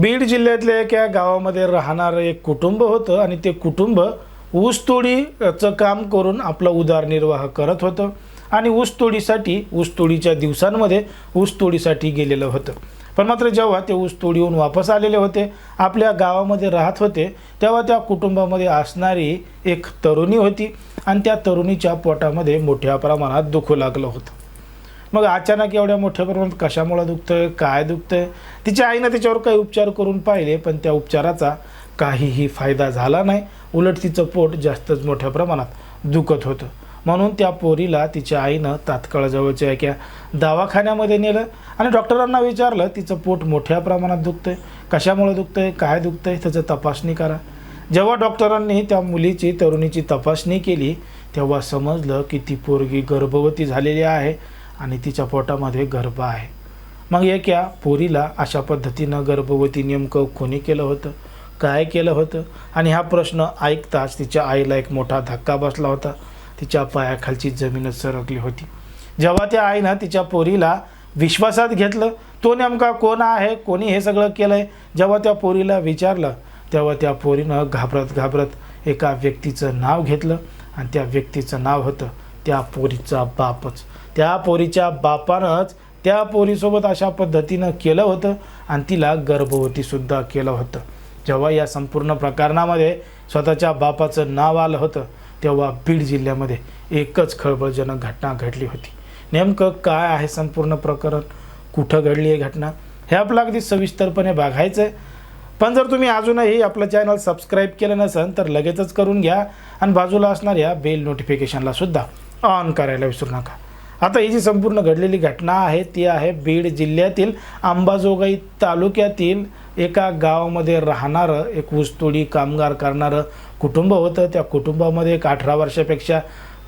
बीड जिल्ह्यातल्या एका गावामध्ये राहणारं एक कुटुंब होतं आणि ते कुटुंब ऊसतोडीचं काम करून आपला उदरनिर्वाह करत होतं आणि ऊसतोडीसाठी ऊसतोडीच्या दिवसांमध्ये ऊसतोडीसाठी गेलेलं होतं. पण मात्र जेव्हा ते ऊसतोडीहून वापस आलेले होते आपल्या गावामध्ये राहत होते तेव्हा त्या कुटुंबामध्ये असणारी एक तरुणी होती आणि त्या तरुणीच्या पोटामध्ये मोठ्या प्रमाणात दुखू लागलं होतं. मग अचानक एवढ्या मोठ्या प्रमाणात कशामुळे दुखतंय काय दुखतंय? तिच्या आईनं त्याच्यावर काही उपचार करून पाहिले पण त्या उपचाराचा काहीही फायदा झाला नाही. उलट तिचं पोट जास्तच मोठ्या प्रमाणात दुखत होतं. म्हणून त्या पोरीला तिच्या आईनं तात्काळ जवळच्या एका दवाखान्यामध्ये नेलं आणि डॉक्टरांना विचारलं तिचं पोट मोठ्या प्रमाणात दुखतंय? कशामुळे दुखतंय? काय दुखतंय? त्याचं तपासणी करा. जेव्हा डॉक्टरांनी त्या मुलीची तरुणीची तपासणी केली तेव्हा समजलं की ती पोरगी गर्भवती झालेली आहे. आणि तिच्या पोटामध्ये गर्भ आहे. मग एका पोरीला अशा पद्धतीनं गर्भवती नेमकं कोणी केलं होतं? काय केलं होतं? आणि हा प्रश्न ऐकताच तिच्या आईला एक मोठा धक्का बसला होता. तिच्या पायाखालची जमीनच सरकली होती. जेव्हा त्या आईनं तिच्या पोरीला विश्वासात घेतलं तो नेमका कोण आहे? कोणी हे सगळं केलं आहे जेव्हा त्या पोरीला विचारलं तेव्हा त्या पोरीनं घाबरत घाबरत एका व्यक्तीचं नाव घेतलं. आणि त्या व्यक्तीचं नाव होतं त्या पोरीचा बापच. त्या पोरीच्या बापानंच त्या पोरीसोबत अशा पद्धतीनं केलं होतं आणि तिला गर्भवतीसुद्धा केलं होतं. जेव्हा या संपूर्ण प्रकरणामध्ये स्वतःच्या बापाचं नाव आलं होतं तेव्हा बीड जिल्ह्यामध्ये एकच खळबळजनक घटना घडली होती. नेमकं काय आहे संपूर्ण प्रकरण? कुठं घडली आहे घटना? हे आपलं अगदी सविस्तरपणे बघायचं आहे पण जर तुम्ही अजूनही आपलं चॅनल सबस्क्राईब केलं नसेल तर लगेचच करून घ्या आणि बाजूला असणाऱ्या बेल नोटिफिकेशनला सुद्धा ऑन करायला विसरू नका. आता ही जी संपूर्ण घडलेली घटना आहे ती आहे बीड जिल्ह्यातील अंबाजोगाई तालुक्यातील एका गावामध्ये राहणारं एक ऊसतोडी कामगार करणारं कुटुंब होतं. त्या कुटुंबामध्ये एक अठरा वर्षापेक्षा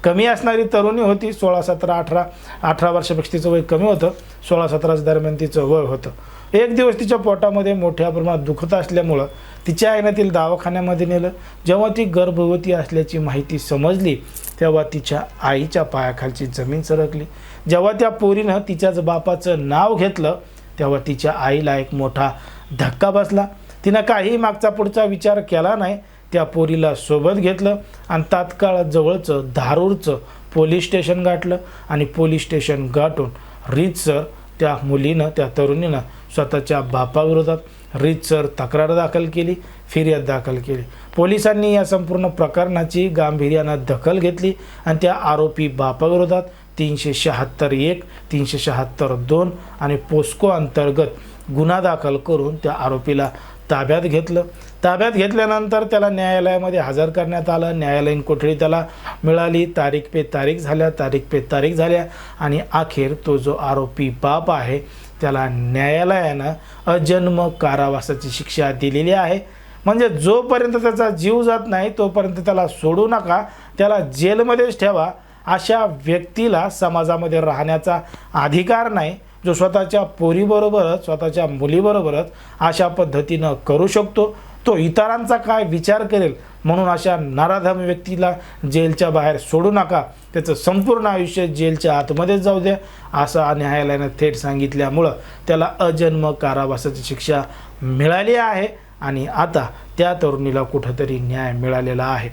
कमी असणारी तरुणी होती सोळा सतरा अठरा अठरा वर्षापेक्षा तिचं वय कमी होतं. सोळा सतराच्या दरम्यान तिचं वय होतं. एक दिवस तिच्या पोटामध्ये मोठ्या प्रमाणात दुखत असल्यामुळं तिच्या आईनं दवाखान्यामध्ये नेलं. जेव्हा ती गर्भवती असल्याची माहिती समजली तेव्हा तिच्या आईच्या पायाखालची जमीन सरकली. जेव्हा त्या पोरीनं तिच्याच बापाचं नाव घेतलं तेव्हा तिच्या आईला एक मोठा धक्का बसला. तिनं काही मागचा पुढचा विचार केला नाही. त्या पोरीला सोबत घेतलं आणि तात्काळ जवळचं धारूरचं पोलीस स्टेशन गाठलं आणि पोलीस स्टेशन गाठून रीतसर त्या मुलीनं त्या तरुणीनं स्वतःच्या बापाविरोधात रीतसर तक्रार दाखल केली फिर्याद दाखल केली. पोलिसांनी या संपूर्ण प्रकरणाची गांभीर्यानं दखल घेतली आणि त्या आरोपी बापाविरोधात तीनशे शहात्तर एक तीनशे शहात्तर दोन आणि पोस्को अंतर्गत गुन्हा दाखल करून त्या आरोपीला ताब्यात घेतलं. ताब्यात घेतल्यानंतर त्याला न्यायालयामध्ये हजर करण्यात आलं. न्यायालयीन कोठडी त्याला मिळाली. तारीख पे तारीख झाल्या. तारीख पे तारीख झाल्या आणि अखेर तो जो आरोपी बाप आहे त्याला न्यायालयानं अजन्म कारावासाची शिक्षा दिलेली आहे. म्हणजे जोपर्यंत त्याचा जीव जात नाही तोपर्यंत त्याला सोडू नका त्याला जेलमध्येच ठेवा. अशा व्यक्तीला समाजामध्ये राहण्याचा अधिकार नाही. जो स्वतःच्या पोरीबरोबरच स्वतःच्या मुलीबरोबरच अशा पद्धतीनं करू शकतो. तो इतरांचा काय विचार करेल? म्हणून अशा नराधम व्यक्तीला जेलच्या बाहेर सोडू नका. त्याचं संपूर्ण आयुष्य जेलच्या आतमध्येच जाऊ द्या असं न्यायालयानं थेट सांगितल्यामुळं त्याला अजन्म कारावासाची शिक्षा मिळाली आहे आणि आता त्या तरुणीला कुठंतरी न्याय मिळालेला आहे.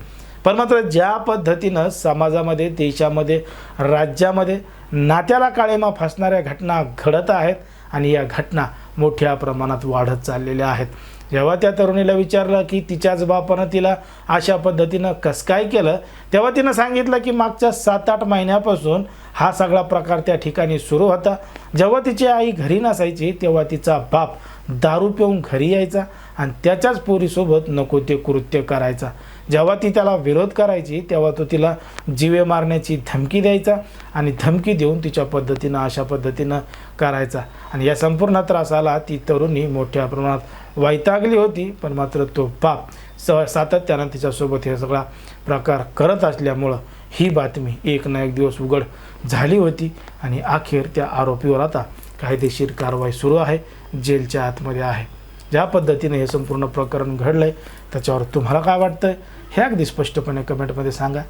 पण मात्र ज्या पद्धतीनं समाजामध्ये देशामध्ये राज्यामध्ये नात्याला काळेमा फासणाऱ्या घटना घडत आहेत आणि या घटना मोठ्या प्रमाणात वाढत चाललेल्या आहेत. जेव्हा त्या तरुणीला विचारलं की तिच्याच बापानं तिला अशा पद्धतीनं कसं काय केलं तेव्हा तिनं सांगितलं की मागच्या सात आठ महिन्यापासून हा सगळा प्रकार त्या ठिकाणी सुरू होता. जेव्हा तिची आई घरी नसायची तेव्हा तिचा बाप दारू पिऊन घरी यायचा आणि त्याच्याच पोरीसोबत नको ते कृत्य करायचा. जेव्हा ती त्याला विरोध करायची तेव्हा तो तिला जीवे मारण्याची धमकी द्यायचा आणि धमकी देऊन तिच्या पद्धतीनं अशा पद्धतीनं करायचा. आणि या संपूर्ण त्रासाला ती तरुणी मोठ्या प्रमाणात वैतागली होती पण मात्र तो बाप स सातत्यानं तिच्यासोबत हे सगळा प्रकार करत असल्यामुळं ही बातमी एक ना एक दिवस उघड झाली होती. आणि अखेर त्या आरोपीवर आता कायदेशीर कारवाई सुरू आहे जेलच्या आतमध्ये आहे. ज्या पद्धतीने हे संपूर्ण प्रकरण घडलं आहे त्याच्यावर तुम्हाला काय वाटतं हे अगदी स्पष्टपणे कमेंटमध्ये सांगा.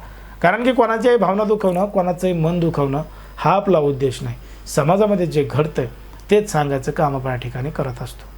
कारण की कोणाच्याही भावना दुखवणं कोणाचंही मन दुखवणं हा आपला उद्देश नाही. समाजामध्ये जे घडतं तेच सांगायचं काम आपण या ठिकाणी करत असतो.